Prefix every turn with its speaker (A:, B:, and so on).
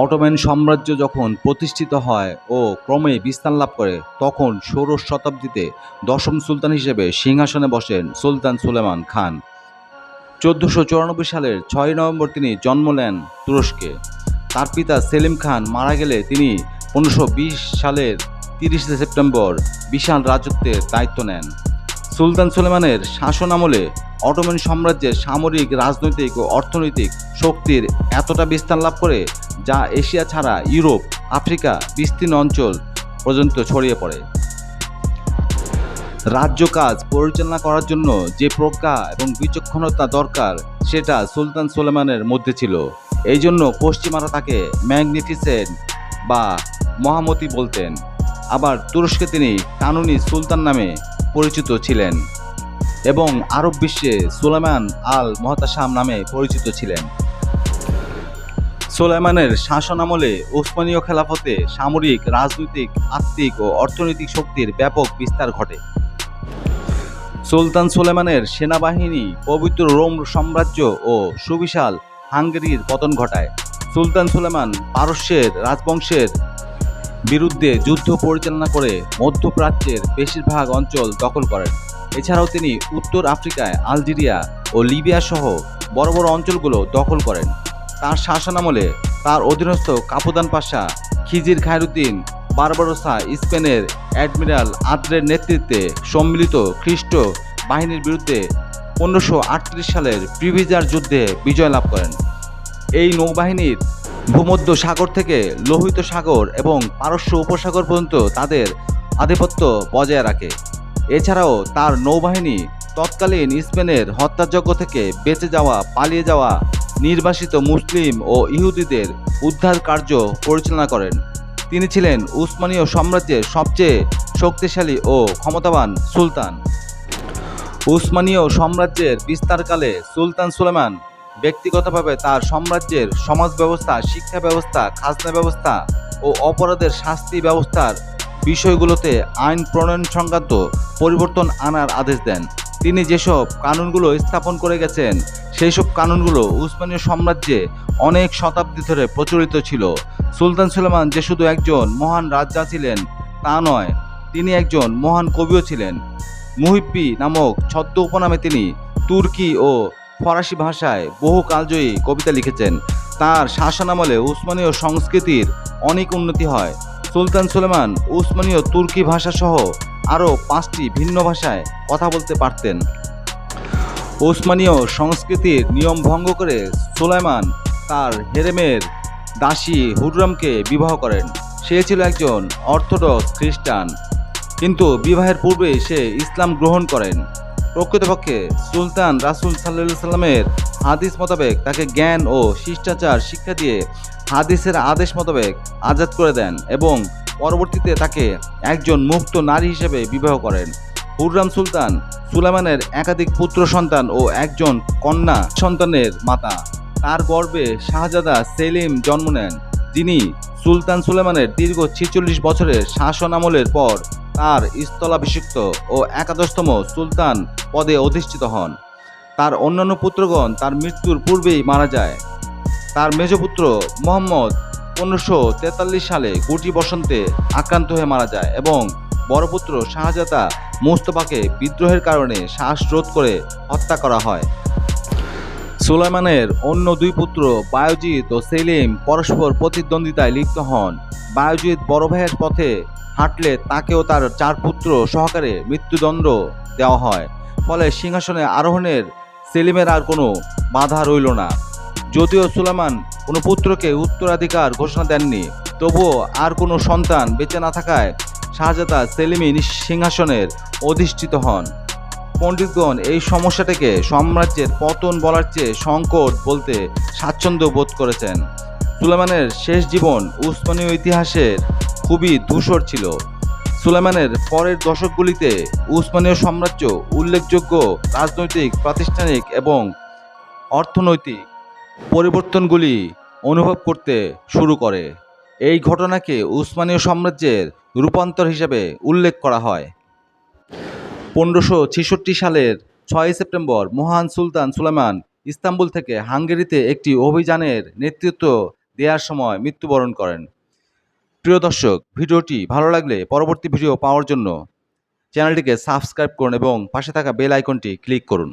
A: Ottoman সাম্রাজ্য যখন প্রতিষ্ঠিত হয় ও ক্রমে বিস্তার লাভ করে, তখন ষোড়শ শতাব্দীতে দশম সুলতান হিসেবে সিংহাসনে বসেন সুলতান সুলেমান খান। চোদ্দোশো চুরানব্বই সালের ছয় নভেম্বর তিনি জন্ম নেন তুরস্কে। তার পিতা সেলিম খান মারা গেলে তিনি পনেরোশো সালের তিরিশে সেপ্টেম্বর বিশাল রাজত্বের দায়িত্ব নেন। সুলতান সুলেমানের শাসন আমলে অটোম্যান সাম্রাজ্যের সামরিক, রাজনৈতিক ও অর্থনৈতিক শক্তির এতটা বিস্তার লাভ করে যা এশিয়া ছাড়া ইউরোপ, আফ্রিকা, বিস্তীর্ণ অঞ্চল পর্যন্ত ছড়িয়ে পড়ে। রাজ্য কাজ পরিচালনা করার জন্য যে প্রজ্ঞা এবং বিচক্ষণতা দরকার, সেটা সুলতান সুলেমানের মধ্যে ছিল। এই জন্য পশ্চিমারা তাকে ম্যাগনিফিসেন্ট বা মহামতি বলতেন। আবার তুরস্কে তিনি কানুনি সুলতান নামে পরিচিত ছিলেন এবং আরব বিশ্বে সুলেমান আল মহতাসাম নামে পরিচিত ছিলেন। সুলেমানের শাসন আমলে ওসমানীয় খেলাফতে সামরিক, রাজনৈতিক, আত্মিক ও অর্থনৈতিক শক্তির ব্যাপক বিস্তার ঘটে। সুলতান সুলেমানের সেনাবাহিনী পবিত্র রোম সাম্রাজ্য ও সুবিশাল হাঙ্গেরির পতন ঘটায়। সুলতান সুলেমান পারস্যের রাজবংশের বিরুদ্ধে যুদ্ধ পরিচালনা করে মধ্যপ্রাচ্যের বেশিরভাগ অঞ্চল দখল করেন। এছাড়াও তিনি উত্তর আফ্রিকায় আলজেরিয়া ও লিবিয়া সহ বড় বড় অঞ্চলগুলো দখল করেন। তার শাসনামলে তার অধীনস্থ Kapudan Pasha Khizir Khairuddin, Barbarossa স্পেনের অ্যাডমিরাল আদ্রের নেতৃত্বে সম্মিলিত খ্রিস্ট বাহিনীর বিরুদ্ধে পনেরোশো সালের প্রিভিজার যুদ্ধে বিজয় লাভ করেন। এই নৌবাহিনীর ভূমধ্য সাগর থেকে লোহিত সাগর এবং পারস্য উপসাগর পর্যন্ত তাদের আধিপত্য বজায় রাখে। এছাড়াও তার নৌবাহিনী তৎকালীন স্পেনের হত্যাযজ্ঞ থেকে বেঁচে যাওয়া, পালিয়ে যাওয়া নির্বাসিত মুসলিম ও ইহুদিদের উদ্ধার কার্য পরিচালনা করেন। তিনি ছিলেন উসমানীয় সাম্রাজ্যের সবচেয়ে শক্তিশালী ও ক্ষমতাবান সুলতান। উসমানীয় সাম্রাজ্যের বিস্তারকালে সুলতান সুলেমান ব্যক্তিগতভাবে তার সাম্রাজ্যের সমাজ ব্যবস্থা শিক্ষা ব্যবস্থা খাজনা ব্যবস্থা ও অপরাধের শাস্তি ব্যবস্থার বিষয়গুলোতে আইন প্রণয়ন সংক্রান্ত পরিবর্তন আনার আদেশ দেন। তিনি যেসব কানুনগুলো স্থাপন করে গেছেন সেই সব কানুনগুলো উসমানীয় সাম্রাজ্যে অনেক শতাব্দী ধরে প্রচলিত ছিল। সুলতান সুলেমান যে শুধু একজন মহান রাজা ছিলেন, তা নয়, তিনি একজন মহান কবিও ছিলেন। মুহিব্বি নামক ছদ্ম উপনামে তিনি তুর্কি ও ফরাসি ভাষায় বহু কালজয়ী কবিতা লিখেছেন। তার শাসনামলে উসমানীয় সংস্কৃতির অনেক উন্নতি হয়। সুলতান সুলেমান উসমানীয় তুর্কি ভাষা সহ আরও পাঁচটি ভিন্ন ভাষায় কথা বলতে পারতেন। ওসমানীয় সংস্কৃতির নিয়ম ভঙ্গ করে সুলাইমান তার হেরেমের দাসী হুররামকে বিবাহ করেন। সে ছিল একজন অর্থোডক্স খ্রিস্টান, কিন্তু বিবাহের পূর্বে সে ইসলাম গ্রহণ করেন। প্রকৃতপক্ষে সুলতান রাসুল সাল্লাহ সাল্লামের হাদিস মোতাবেক তাকে জ্ঞান ও শিষ্টাচার শিক্ষা দিয়ে হাদিসের আদেশ মোতাবেক আজাদ করে দেন এবং পরবর্তীতে তাকে একজন মুক্ত নারী হিসেবে বিবাহ করেন। হুররাম সুলতান সুলেমানের একাধিক পুত্র সন্তান ও একজন কন্যা সন্তানের মাতা। তার গর্ভে শাহজাদা সেলিম জন্ম নেন, যিনি সুলতান সুলেমানের দীর্ঘ ছেচল্লিশ বছরের শাসন আমলের পর তার স্থলাভিষিক্ত ও একাদশতম সুলতান পদে অধিষ্ঠিত হন। তার অন্যান্য পুত্রগণ তার মৃত্যুর পূর্বেই মারা যায়। তার মেজপুত্র মোহাম্মদ পনেরোশো তেতাল্লিশ সালে গুটি বসন্তে আক্রান্ত হয়ে মারা যায় এবং বড় পুত্র শাহজাদা মোস্তফাকে বিদ্রোহের কারণে শ্বাসরোধ করে হত্যা করা হয়। সুলাইমানের অন্য দুই পুত্র বায়োজিৎ ও সেলিম পরস্পর প্রতিদ্বন্দ্বিতায় লিপ্ত হন। বায়োজিৎ বড় ভাইয়ের পথে হাঁটলে তাকেও তার চার পুত্র সহকারে মৃত্যুদণ্ড দেওয়া হয়। ফলে সিংহাসনে আরোহণের সেলিমের আর কোনো বাধা রইল না। যদিও সুলাইমান কোনো পুত্রকে উত্তরাধিকার ঘোষণা দেননি, তবুও আর কোনো সন্তান বেঁচে না থাকায় শাহজাদা সেলিমি সিংহাসনের অধিষ্ঠিত হন। পণ্ডিতগণ এই সমস্যাটাকে সাম্রাজ্যের পতন বলার চেয়ে সংকট বলতে স্বাচ্ছন্দ্য বোধ করেছেন। সুলেমানের শেষ জীবন উসমানীয় ইতিহাসের খুবই ধূসর ছিল। সুলেমানের পরের দশকগুলিতে উসমানীয় সাম্রাজ্য উল্লেখযোগ্য রাজনৈতিক, প্রাতিষ্ঠানিক এবং অর্থনৈতিক পরিবর্তনগুলি অনুভব করতে শুরু করে। এই ঘটনাকে উসমানীয় সাম্রাজ্যের রূপান্তর হিসেবে উল্লেখ করা হয়। পনেরোশো ছেষট্টি সালের ছয় সেপ্টেম্বর মহান সুলতান সুলেমান ইস্তাম্বুল থেকে হাঙ্গেরিতে একটি অভিযানের নেতৃত্ব দেওয়ার সময় মৃত্যুবরণ করেন। প্রিয় দর্শক, ভিডিওটি ভালো লাগলে পরবর্তী ভিডিও পাওয়ার জন্য চ্যানেলটিকে সাবস্ক্রাইব করুন এবং পাশে থাকা বেল আইকনটি ক্লিক করুন।